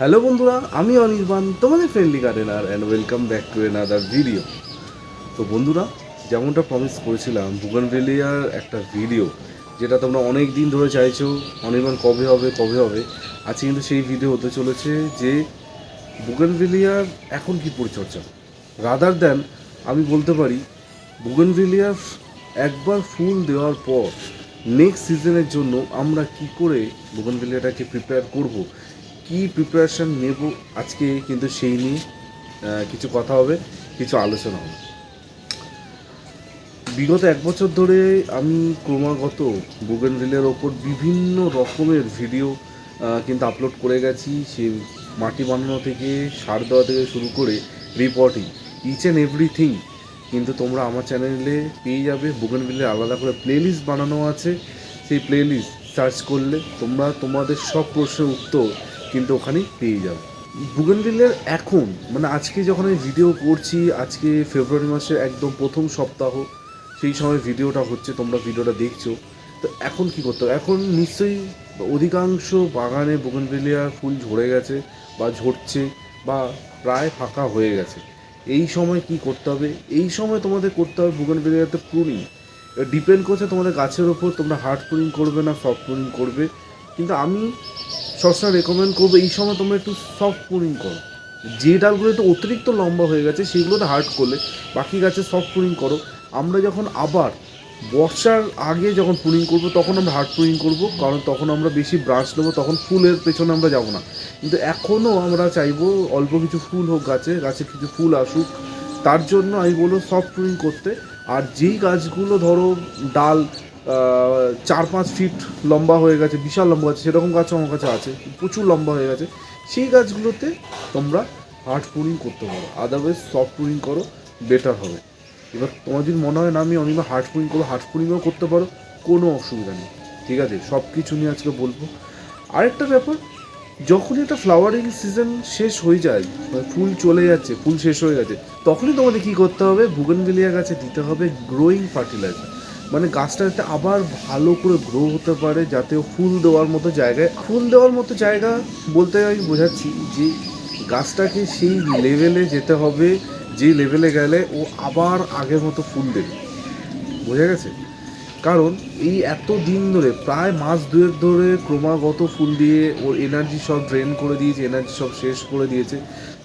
Hello বন্ধুরা, আমি অনির্বাণ, তোমাদের friendly gardener and welcome back to another video তো বন্ধুরা, যেমনটা প্রমিস করেছিলাম বুগানভেলিয়ার একটা ভিডিও যেটা তোমরা অনেক দিন ধরে চাইছো, অনির্বাণ কবে হবে কবে হবে, আজকে কিন্তু সেই ভিডিও হতে চলেছে যে বুগানভেলিয়ার এখন কি পরিচর্যা। রাদার দেন আমি বলতে পারি বুগানভেলিয়ার একবার ফুল দেওয়ার পর নেক্সট সিজনের জন্য আমরা কি করে বুগানভেলিয়াটাকে প্রিপেয়ার করব কি প্রিপারেশন নেব আজকে কিন্তু সেই নিয়ে কিছু কথা হবে, কিছু আলোচনা হবে। বিগত এক বছর ধরে আমি ক্রমাগত বুগেনভিলের ওপর বিভিন্ন রকমের ভিডিও কিন্তু আপলোড করে গেছি। সে মাটি বানানো থেকে, সার দেওয়া থেকে শুরু করে রিপোর্টিং ইচ অ্যান্ড এভরিথিং কিন্তু তোমরা আমার চ্যানেলে পেয়ে যাবে। বুগেনভিলের আলাদা করে প্লেলিস্ট বানানো আছে। সেই প্লেলিস্ট সার্চ করলে তোমরা তোমাদের সব প্রশ্নের উত্তর কিন্তু ওখানেই পেয়ে যাবে। বুগেনভিলের এখন মানে আজকে যখন আমি ভিডিও করছি, আজকে ফেব্রুয়ারি মাসের একদম প্রথম সপ্তাহ, সেই সময় ভিডিওটা হচ্ছে, তোমরা ভিডিওটা দেখছ। তো এখন কি করতে হবে? এখন নিশ্চয়ই অধিকাংশ বাগানে বুগেনভিলিয়া ফুল ঝরে গেছে বা ঝরছে বা প্রায় ফাঁকা হয়ে গেছে। এই সময় কি করতে হবে? এই সময় তোমাদের করতে হবে বুগেনভিলিয়াতে প্রুনিং ডিপেন্ড করছে তোমাদের গাছের ওপর, তোমরা হার্ড প্রুনিং করবে না সফট প্রুনিং করবে। কিন্তু আমি সবসময় রেকমেন্ড করব, এই সময় তোমরা একটু সফট প্রুনিং করো। যে ডালগুলো একটু অতিরিক্ত লম্বা হয়ে গেছে, সেগুলোতে হার্ড করলে, বাকি গাছে সফট প্রুনিং করো। আমরা যখন আবার বর্ষার আগে যখন প্রুনিং করব, তখন আমরা হার্ড প্রুনিং করব, কারণ তখন আমরা বেশি ব্রাঞ্চ নেব, তখন ফুলের পেছনে আমরা যাব না। কিন্তু এখনও আমরা চাইব অল্প কিছু ফুল হোক গাছে গাছে কিছু ফুল আসুক, তার জন্য আমি বলব সফট প্রুনিং করতে। আর যেই গাছগুলো ধরো ডাল চার পাঁচ ফিট লম্বা হয়ে গেছে, বিশাল লম্বা আছে সেরকম গাছও আমার কাছে আছে, প্রচুর লম্বা হয়ে গেছে। সেই গাছগুলোতে তোমরা হার্ড প্রুনিং করতে পারো আদারওয়াইজ সফট প্রুনিং করো বেটার হবে। এবার তোমার যদি মনে হয় না, আমি অনিমা হার্ড স্প্রিং করব হার্ড স্প্রিংও করতে পারো, কোনো অসুবিধা নেই, ঠিক আছে? সব কিছু নিয়ে আজকে বলব। আরেকটা ব্যাপার, যখনই একটা ফ্লাওয়ারিং সিজন শেষ হয়ে যায় মানে ফুল চলে যাচ্ছে, ফুল শেষ হয়ে গেছে, তখনই তোমাদের কী করতে হবে? বুগনভিলিয়া গাছে দিতে হবে গ্রোয়িং ফার্টিলাইজার মানে গাছটা যাতে আবার ভালো করে গ্রো হতে পারে যাতে ফুল দেওয়ার মতো জায়গায়, ফুল দেওয়ার মতো জায়গা বলতে আমি বোঝাচ্ছি যে গাছটাকে সেই লেভেলে যেতে হবে, যে লেভেলে গেলে ও আবার আগের মতো ফুল দেবে। বোঝা গেছে? কারণ এই এত দিন ধরে, প্রায় মাস দুয়েক ধরে ক্রমাগত ফুল দিয়ে ওর এনার্জি সব ড্রেন করে দিয়েছে এনার্জি সব শেষ করে দিয়েছে।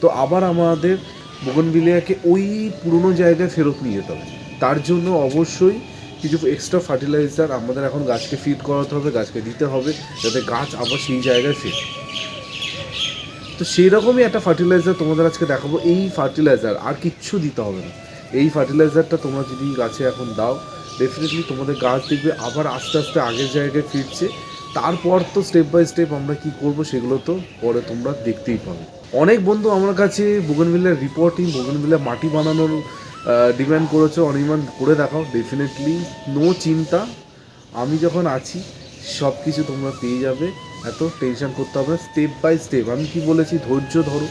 তো আবার আমাদের বগনভিলিয়াকে ওই পুরনো জায়গায় ফেরত নিয়ে যেতে হবে। তার জন্য অবশ্যই কিছু এক্সট্রা ফার্টিলাইজার আমাদের এখন গাছকে ফিট করাতে হবে, গাছকে দিতে হবে, যাতে গাছ আবার সেই জায়গায় ফেরে। তো সেই রকমই একটা ফার্টিলাইজার তোমাদের আজকে দেখাবো। এই ফার্টিলাইজার আর কিচ্ছু দিতে হবে না। এই ফার্টিলাইজারটা তোমরা যদি গাছে এখন দাও ডেফিনেটলি তোমাদের গাছ দেখবে আবার আস্তে আস্তে আগের জায়গায় ফিরছে। তারপর তো স্টেপ বাই স্টেপ আমরা কি করব সেগুলো তো পরে তোমরা দেখতেই পাবে। অনেক বন্ধু আমার কাছে বুগনভিল্লার রিপোর্টিং বুগনভিল্লার মাটি বানানোর ডিমান্ড করেছ অনির্বাণ করে দেখাও ডেফিনেটলি নো চিন্তা। আমি যখন আছি সব কিছু তোমরা পেয়ে যাবে, এত টেনশন করতে হবে স্টেপ বাই স্টেপ আমি কি বলেছি, ধৈর্য ধরো,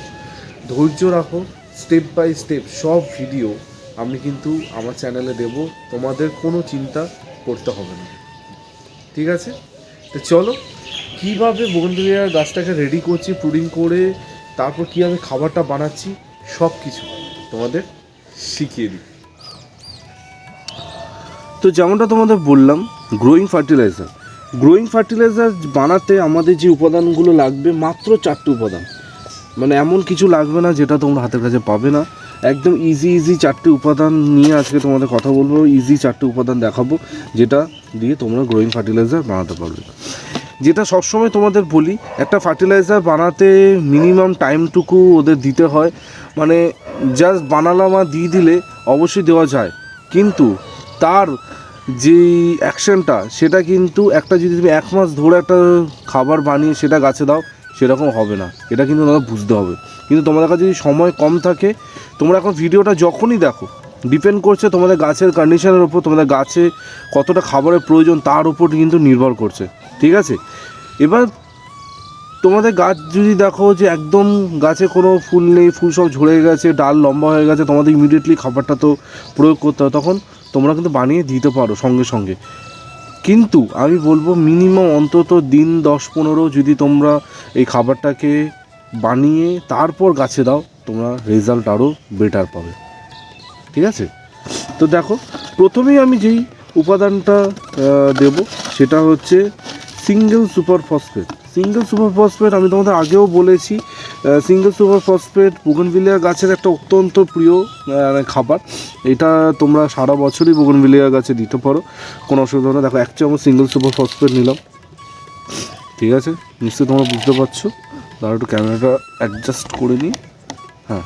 ধৈর্য রাখো স্টেপ বাই স্টেপ সব ভিডিও আমি কিন্তু আমার চ্যানেলে দেব, তোমাদের কোনো চিন্তা করতে হবে না। ঠিক আছে? তো চলো, কীভাবে বগনভেলিয়ার গাছটাকে রেডি করছি পুডিং করে, তারপর কীভাবে খাবারটা বানাচ্ছি সব কিছু তোমাদের শিখিয়ে দিই। তো যেমনটা তোমাদের বললাম গ্রোয়িং ফার্টিলাইজার গ্রোয়িং ফার্টিলাইজার বানাতে আমাদের যে উপাদানগুলো লাগবে মাত্র চারটে উপাদান। মানে এমন কিছু লাগবে না যেটা তোমরা হাতের কাছে পাবে না। একদম ইজি ইজি চারটে উপাদান নিয়ে আজকে তোমাদের কথা বলব ইজি চারটে উপাদান দেখাবো, যেটা দিয়ে তোমরা গ্রোয়িং ফার্টিলাইজার বানাতে পারবে। যেটা সবসময় তোমাদের বলি, একটা ফার্টিলাইজার বানাতে মিনিমাম টাইমটুকু ওদের দিতে হয়। মানে জাস্ট বানালাম আর দিয়ে দিলে অবশ্যই দেওয়া যায়। কিন্তু তার যে অ্যাকশনটা সেটা কিন্তু একটা যদি তুমি এক মাস ধরে একটা খাবার বানিয়ে সেটা গাছে দাও, সেরকম হবে না। এটা কিন্তু তোমাদের বুঝতে হবে। কিন্তু তোমাদের কাছে যদি সময় কম থাকে, তোমরা এখন ভিডিওটা যখনই দেখো ডিপেন্ড করছে তোমাদের গাছের কন্ডিশনের ওপর, তোমাদের গাছে কতটা খাবারের প্রয়োজন তার উপর কিন্তু নির্ভর করছে। ঠিক আছে? এবার তোমাদের গাছ যদি দেখো যে একদম গাছে কোনো ফুল নেই, ফুল সব ঝরে গেছে, ডাল লম্বা হয়ে গেছে, তোমাদের ইমিডিয়েটলি খাবারটা তো প্রয়োগ করতে হয় তখন তোমরা কিন্তু বানিয়ে দিতে পারো সঙ্গে সঙ্গে। কিন্তু আমি বলব মিনিমাম অন্তত দিন দশ পনেরো যদি তোমরা এই খাবারটাকে বানিয়ে তারপর গাছে দাও, তোমরা রেজাল্ট আরও বেটার পাবে। ঠিক আছে? তো দেখো, প্রথমেই আমি যেই উপাদানটা দেব, সেটা হচ্ছে single super phosphate single super phosphate আমি তোমাদের আগেও বলেছি সিঙ্গেল সুপার ফসফেট বুগনভিলিয়া গাছের একটা অত্যন্ত প্রিয় খাবার। এটা তোমরা সারা বছরই বুগনভিলিয়া গাছে দিতে পারো, কোনো অসুবিধা না। দেখো এক চামচ সিঙ্গেল সুপার ফসফেট নিলাম। ঠিক আছে? নিশ্চয়ই তোমরা বুঝতে পারছ। তারা একটু ক্যামেরাটা অ্যাডজাস্ট করে নিই। হ্যাঁ।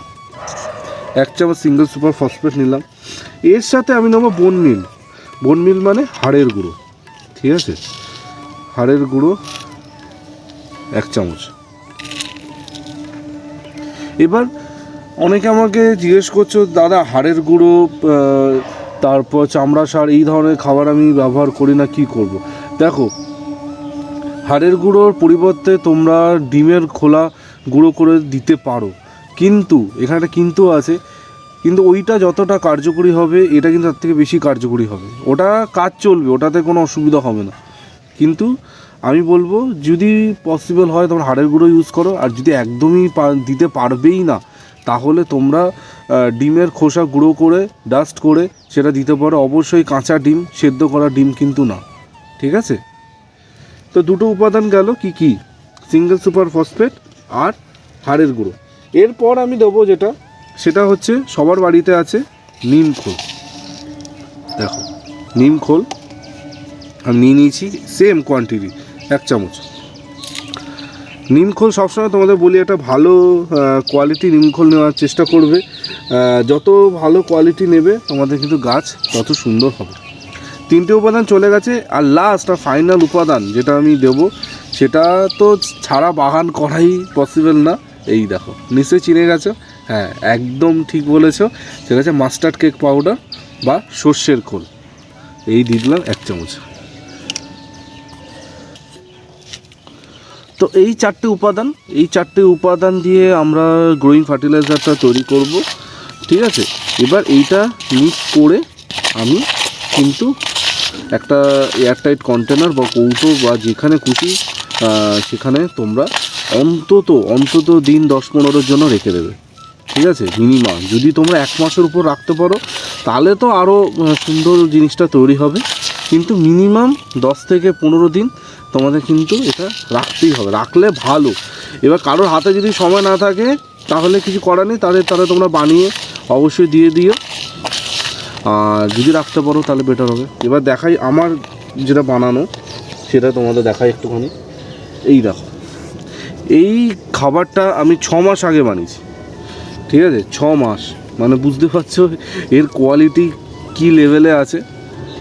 এক চামচ সিঙ্গেল সুপার ফসফেট নিলাম। এর সাথে আমি নেব বন মিল বন মিল মানে হাড়ের গুঁড়ো। ঠিক আছে? হাড়ের গুঁড়ো এক চামচ। এবার অনেকে আমাকে জিজ্ঞেস করছ, দাদা, হাড়ের গুঁড়ো তারপর চামড়া সার, এই ধরনের খাবার আমি ব্যবহার করি না, কি করব। দেখো, হাড়ের গুঁড়োর পরিবর্তে তোমরা ডিমের খোলা গুঁড়ো করে দিতে পারো। কিন্তু, এখানে একটা কিন্তু আছে, কিন্তু ওইটা যতটা কার্যকরী হবে, এটা কিন্তু তার থেকে বেশি কার্যকরী হবে। ওটা কাজ চলবে, ওটাতে কোনো অসুবিধা হবে না। কিন্তু আমি বলব, যদি পসিবল হয় তোমরা হাড়ের গুঁড়ো ইউজ করো, আর যদি একদমই দিতে পারবেই না, তাহলে তোমরা ডিমের খোসা গুঁড়ো করে ডাস্ট করে সেটা দিতে পারো। অবশ্যই কাঁচা ডিম, সেদ্ধ করা ডিম কিন্তু না। ঠিক আছে? তো দুটো উপাদান গেল, কি কি? সিঙ্গেল সুপার ফসফেট আর হাড়ের গুঁড়ো। এরপর আমি দেবো যেটা, সেটা হচ্ছে সবার বাড়িতে আছে নিম খোল। দেখো, নিম খোল, আমি নিয়ে নিয়েছি সেম কোয়ান্টিটি এক চামচ। নিমখোল সবসময় তোমাদের বলি, একটা ভালো কোয়ালিটি নিমখোল নেওয়ার চেষ্টা করবে। যত ভালো কোয়ালিটি নেবে, তোমাদের কিন্তু গাছ তত সুন্দর হবে। তিনটে উপাদান চলে গেছে, আর লাস্ট আর ফাইনাল উপাদান যেটা আমি দেব, সেটা তো ছাড়া বাগান করাই পসিবল না। এই দেখো, নিশ্চয়ই চিনে গেছো? হ্যাঁ একদম ঠিক বলেছ। সেটা হচ্ছে মাস্টার্ড কেক পাউডার বা সর্ষের খোল। এই দিয়ে দিলাম এক চামচ। তো এই চারটে উপাদান, এই চারটে উপাদান দিয়ে আমরা গ্রোয়িং ফার্টিলাইজারটা তৈরি করব, ঠিক আছে? এবার এইটা মিক্স করে আমি কিন্তু একটা এয়ারটাইট কন্টেনার বা কৌটো বা যেখানে খুশি সেখানে তোমরা অন্তত অন্তত দিন দশ পনেরোর জন্য রেখে দেবে, ঠিক আছে? মিনিমাম যদি তোমরা এক মাসের উপর রাখতে পারো, তাহলে তো আরও সুন্দর জিনিসটা তৈরি হবে। কিন্তু মিনিমাম দশ থেকে পনেরো দিন তোমাদের কিন্তু এটা রাখতেই হবে, রাখলে ভালো। এবার কারোর হাতে যদি সময় না থাকে, তাহলে কিছু করার নেই তাদের তাহলে তোমরা বানিয়ে অবশ্যই দিয়ে দিও। আর যদি রাখতে পারো, তাহলে বেটার হবে। এবার দেখাই আমার যেটা বানানো, সেটা তোমাদের দেখাই একটুখানি। এই দেখো, এই খাবারটা আমি ছ মাস আগে বানিয়েছি। ঠিক আছে? ছ মাস। মানে বুঝতে পারছ, এর কোয়ালিটি কি লেভেলে আছে?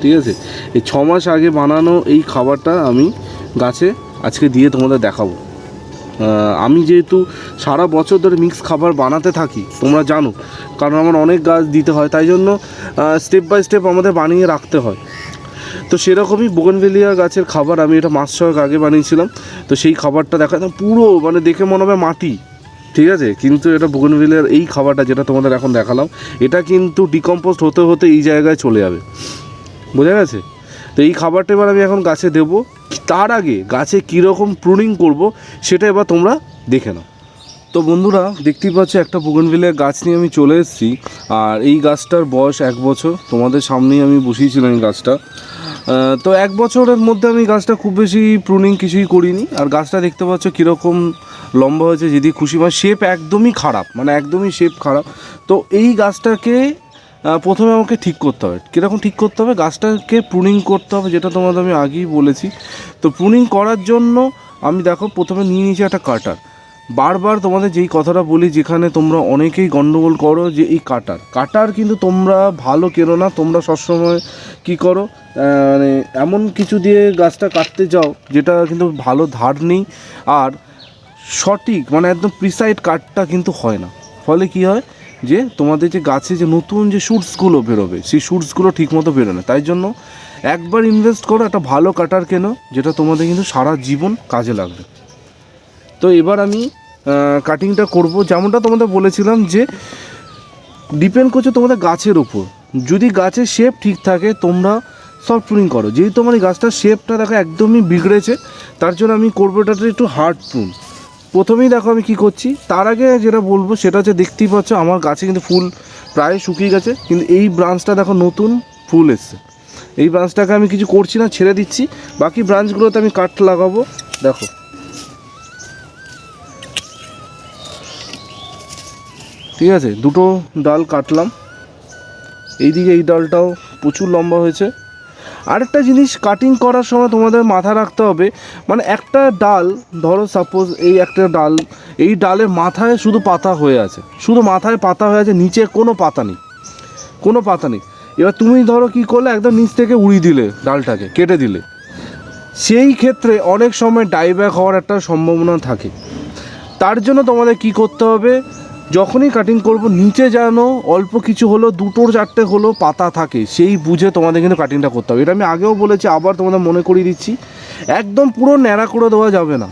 ঠিক আছে? এই ছ মাস আগে বানানো এই খাবারটা আমি গাছে আজকে দিয়ে তোমাদের দেখাবো। আমি যেহেতু সারা বছর ধরে মিক্স খাবার বানাতে থাকি, তোমরা জানো, কারণ আমার অনেক গাছ দিতে হয়, তাই জন্য স্টেপ বাই স্টেপ আমাদের বানিয়ে রাখতে হয়। তো সেরকমই বোগনভেলিয়া গাছের খাবার আমি এটা মাস ছয়েক আগে বানিয়েছিলাম, তো সেই খাবারটা দেখা যায় পুরো মানে দেখে মনে হবে মাটি, ঠিক আছে? কিন্তু এটা বোগনভেলিয়ার এই খাবারটা যেটা তোমাদের এখন দেখালাম, এটা কিন্তু ডিকম্পোস্ট হতে হতে এই জায়গায় চলে যাবে। বোঝা গেছে? তো এই খাবারটা এবার আমি এখন গাছে দেবো। তার আগে গাছে কীরকম প্রুনিং করব, সেটা এবার তোমরা দেখে নাও। তো বন্ধুরা, দেখতেই পাচ্ছ একটা বুগনভিলের গাছ নিয়ে আমি চলে এসেছি। আর এই গাছটার বয়স এক বছর। তোমাদের সামনেই আমি বসিয়েছিলাম এই গাছটা। তো এক বছরের মধ্যে আমি গাছটা খুব বেশি প্রুনিং কিছুই করিনি। আর গাছটা দেখতে পাচ্ছ কীরকম লম্বা হয়েছে, যদি খুশি। মানে শেপ একদমই খারাপ মানে একদমই শেপ খারাপ। তো এই গাছটাকে প্রথমে আমাকে ঠিক করতে হবে। কীরকম ঠিক করতে হবে? গাছটাকে প্রুনিং করতে হবে, যেটা তোমাদের আমি আগেই বলেছি। তো প্রুনিং করার জন্য আমি দেখো, প্রথমে নিয়ে নিয়েছি একটা কাটার বারবার তোমাদের যেই কথাটা বলি, যেখানে তোমরা অনেকেই গণ্ডগোল করো যে এই কাটার কাটার কিন্তু তোমরা ভালো কেনো না, তোমরা সবসময় কি করো? মানে এমন কিছু দিয়ে গাছটা কাটতে যাও, যেটা কিন্তু ভালো ধার নেই। আর সঠিক মানে একদম প্রিসাইড কাটটা কিন্তু হয় না। ফলে কি হয়? যে তোমাদের যে গাছে যে নতুন যে শুটসগুলো বেরোবে, সেই শুটসগুলো ঠিকমতো বেরোয় না। তাই জন্য একবার ইনভেস্ট করো, একটা ভালো কাটার কেনো, যেটা তোমাদের কিন্তু সারা জীবন কাজে লাগবে। তো এবার আমি কাটিংটা করব। যেমনটা তোমাদের বলেছিলাম যে ডিপেন্ড করছে তোমাদের গাছের ওপর যদি গাছের শেপ ঠিক থাকে, তোমরা সফট প্রুনিং করো। যেহেতু আমার এই গাছটার শেপটা দেখো একদমই বিগড়েছে, তার জন্য আমি করব এটাতে একটু হার্ড প্রুন প্রথমেই দেখো আমি কি করছি। তার আগে যেটা বলব সেটা হচ্ছে দেখতেই পাচ্ছ আমার গাছে কিন্তু ফুল প্রায় শুকিয়ে গেছে। কিন্তু এই ব্রাঞ্চটা দেখো নতুন ফুল এসছে। এই ব্রাঞ্চটাকে আমি কিছু করছি না, ছেড়ে দিচ্ছি। বাকি ব্রাঞ্চগুলোতে আমি কাঠ লাগাবো। দেখো। ঠিক আছে, দুটো ডাল কাটলাম। এইদিকে এই ডালটাও প্রচুর লম্বা হয়েছে। আরেকটা জিনিস কাটিং করার সময় তোমাদের মাথা রাখতে হবে মানে একটা ডাল, ধরো সাপোজ এই একটা ডাল, এই ডালের মাথায় শুধু পাতা হয়ে আছে, শুধু মাথায় পাতা হয়ে আছে, নিচে কোনো পাতা নেই, কোনো পাতা নেই। এবার তুমি ধরো কি করলে, একদম নিচ থেকে উড়িয়ে দিলে ডালটাকে, কেটে দিলে। সেই ক্ষেত্রে অনেক সময় ডাইব্যাক হওয়ার একটা সম্ভাবনা থাকে। তার জন্য তোমাদের কি করতে হবে যখনই কাটিং করব, নিচে যেন অল্প কিছু হলো দুটোর চারটে হলো পাতা থাকে, সেই বুঝে তোমাদের কিন্তু কাটিংটা করতে হবে। এটা আমি আগেও বলেছি, আবার তোমাদের মনে করিয়ে দিচ্ছি। একদম পুরো ন্যাড়া করে দেওয়া যাবে না।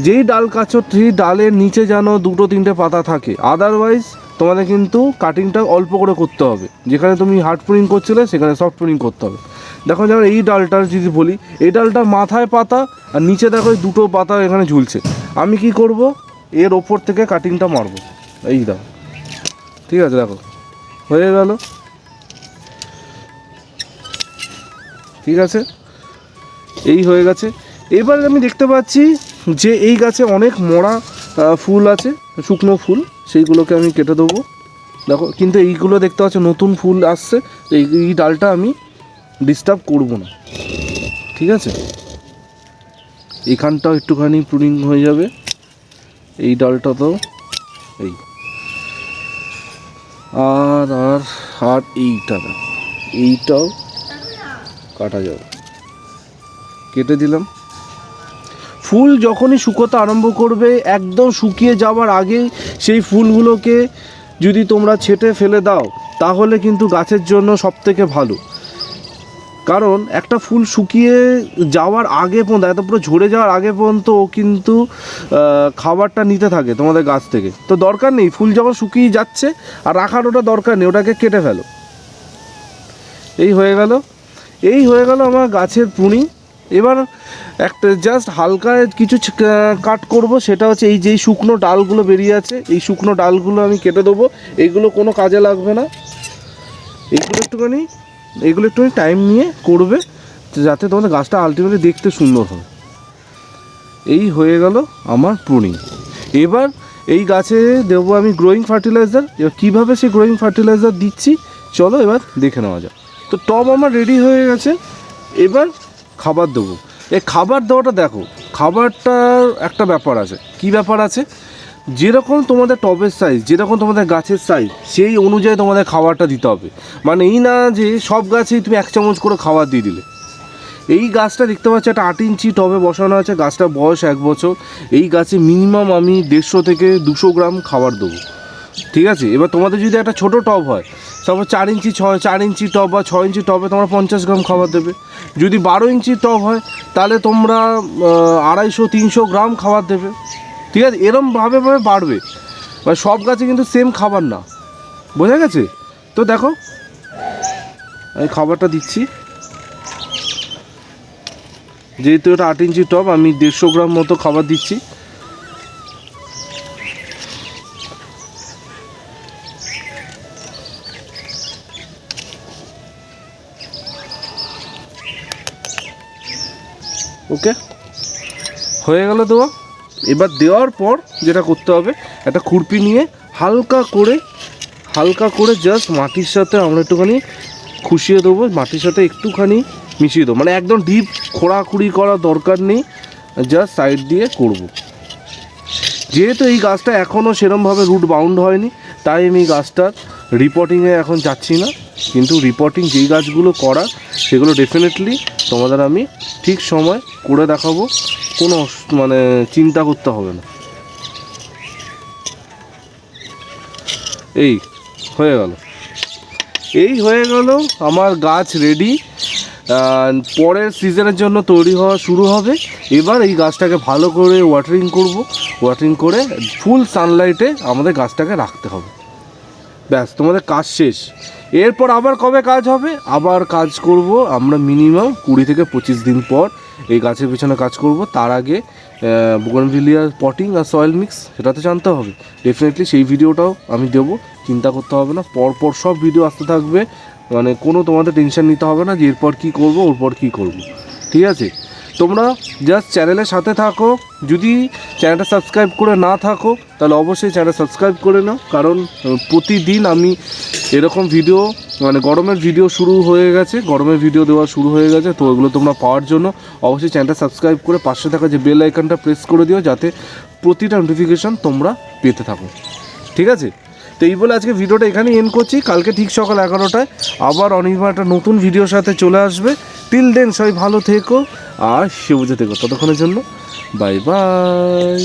যেই ডাল কাছো সেই ডালের নিচে যেন দুটো, তিনটে পাতা থাকে। আদারওয়াইজ তোমাদের কিন্তু কাটিংটা অল্প করে করতে হবে। যেখানে তুমি হার্ড পুরিং করছিলে, সেখানে সফট পুরিং করতে হবে। দেখো যেমন এই ডালটার যদি বলি, এই ডালটা মাথায় পাতা, আর নিচে দেখো দুটো পাতা এখানে ঝুলছে। আমি কি করব? এর ওপর থেকে কাটিংটা মারবো। এই দেখো ঠিক আছে দেখো হয়ে গেল। ঠিক আছে? এই হয়ে গেছে। এবার আমি দেখতে পাচ্ছি যে এই গাছে অনেক মরা ফুল আছে, শুকনো ফুল। সেইগুলোকে আমি কেটে দেবো। দেখো, কিন্তু এইগুলো দেখতে পাচ্ছ, নতুন ফুল আসছে। এই এই ডালটা আমি ডিস্টার্ব করব না। ঠিক আছে? এখানটাও একটুখানি প্রুনিং হয়ে যাবে। এই ডালটা তো এই। আর আর আর এইটা এইটাও কাটা যাবে। কেটে দিলাম। ফুল যখনই শুকোতে আরম্ভ করবে, একদম শুকিয়ে যাওয়ার আগে সেই ফুলগুলোকে যদি তোমরা ছেটে ফেলে দাও, তাহলে কিন্তু গাছের জন্য সবথেকে ভালো। কারণ একটা ফুল শুকিয়ে যাওয়ার আগে পর্যন্ত, এত পুরো ঝরে যাওয়ার আগে পর্যন্ত ও কিন্তু খাবারটা নিতে থাকে তোমাদের গাছ থেকে। তো দরকার নেই, ফুল যখন শুকিয়ে যাচ্ছে আর রাখার ওটা দরকার নেই, ওটাকে কেটে ফেলো। এই হয়ে গেল, এই হয়ে গেল আমার গাছের পুনি। এবার একটা জাস্ট হালকা কিছু কাট করব, সেটা হচ্ছে এই যেই শুকনো ডালগুলো বেরিয়ে আছে, এই শুকনো ডালগুলো আমি কেটে দেবো। এইগুলো কোনো কাজে লাগবে না। এইগুলো একটুখানি এগুলো একটুখানি টাইম নিয়ে করবে, যাতে তোমাদের গাছটা আলটিমেটলি দেখতে সুন্দর হয়। এই হয়ে গেল আমার প্রুনিং এবার এই গাছে দেবো আমি গ্রোয়িং ফার্টিলাইজার এবার কীভাবে সেই গ্রোয়িং ফার্টিলাইজার দিচ্ছি, চলো এবার দেখে নেওয়া যাক। তো টব আমার রেডি হয়ে গেছে, এবার খাবার দেবো। এই খাবার দেওয়াটা দেখো, খাবারটার একটা ব্যাপার আছে। কি ব্যাপার আছে? যেরকম তোমাদের টবের সাইজ যেরকম তোমাদের গাছের সাইজ সেই অনুযায়ী তোমাদের খাবারটা দিতে হবে। মানে এই না যে সব গাছেই তুমি এক চামচ করে খাবার দিয়ে দিলে। এই গাছটা দেখতে পাচ্ছি, একটা আট ইঞ্চি টবে বসানো আছে, গাছটার বয়স এক বছর। এই গাছে মিনিমাম আমি দেড়শো থেকে দুশো গ্রাম খাবার দেবো। ঠিক আছে? এবার তোমাদের যদি একটা ছোট টব হয়, তারপর চার ইঞ্চি ছয় চার ইঞ্চি টব বা ছয় ইঞ্চি টবে তোমরা পঞ্চাশ গ্রাম খাবার দেবে। যদি বারো ইঞ্চি টব হয়, তাহলে তোমরা আড়াইশো, তিনশো গ্রাম খাবার দেবে। ঠিক আছে? এরমভাবে ভাবে বাড়বে। মানে সব গাছে কিন্তু সেম খাবার না। বোঝা গেছে? তো দেখো, আমি খাবারটা দিচ্ছি। যেহেতু এটা আট ইঞ্চি টপ আমি দেড়শো গ্রাম মতো খাবার দিচ্ছি। ওকে? হয়ে গেল দেওয়া এবার দেওয়ার পর যেটা করতে হবে, একটা খুরপি নিয়ে হালকা করে হালকা করে জাস্ট মাটির সাথে আমরা একটুখানি খুশিয়ে দেবো, মাটির সাথে একটুখানি মিশিয়ে দেবো মানে একদম ডিপ খোঁড়াখুড়ি করার দরকার নেই জাস্ট সাইড দিয়ে করব। যেহেতু এই গাছটা এখনও সেরমভাবে রুট বাউন্ড হয়নি, তাই আমি গাছটার রিপোর্টিংয়ে এখন যাচ্ছি না কিন্তু রিপোর্টিং যেই গাছগুলো করা, সেগুলো ডেফিনেটলি তোমাদের আমি ঠিক সময় করে দেখাবো। কোনো মানে চিন্তা করতে হবে না। এই, হয়ে গেল। এই হয়ে গেল আমার গাছ রেডি পরের সিজনের জন্য তৈরি হওয়া শুরু হবে। এবার এই গাছটাকে ভালো করে ওয়াটারিং করব। ওয়াটারিং করে ফুল সানলাইটে আমাদের গাছটাকে রাখতে হবে। ব্যাস, তোমাদের কাজ শেষ। এরপর আবার কবে কাজ হবে? আবার কাজ করব আমরা মিনিমাম কুড়ি থেকে পঁচিশ দিন পর এই গাছের পিছনে কাজ করব। তার আগে বুগনভিলিয়ার পটিং আর সয়েল মিক্স সেটা তো জানতে হবে। ডেফিনেটলি সেই ভিডিওটাও আমি দেবো, চিন্তা করতে হবে না। পরপর সব ভিডিও আসতে থাকবে। মানে কোনো তোমাদের টেনশন নিতে হবে না যে এরপর কী করব, ওরপর কী করব। ঠিক আছে? তোমরা জাস্ট চ্যানেলের সাথে থাকো। যদি চ্যানেলটা সাবস্ক্রাইব করে না থাকো, তাহলে অবশ্যই চ্যানেল সাবস্ক্রাইব করে নাও। কারণ প্রতিদিন আমি এরকম ভিডিও মানে গরমের ভিডিও শুরু হয়ে গেছে। গরমের ভিডিও দেওয়া শুরু হয়ে গেছে। তো ওগুলো তোমরা পাওয়ার জন্য অবশ্যই চ্যানেলটা সাবস্ক্রাইব করে পাশে থাকা যে বেল আইকনটা প্রেস করে দিও, যাতে প্রতিটা নোটিফিকেশন তোমরা পেতে থাকো। ঠিক আছে? তো এই বলে আজকে ভিডিওটা এখানেই এন্ড করছি। কালকে ঠিক সকাল এগারোটায় আবার অনির্বাণ একটা নতুন ভিডিওর সাথে চলে আসবে। টিল দেন সবাই ভালো থেকো আর সে বুঝে থেকো। ততক্ষণের জন্য বাই বাই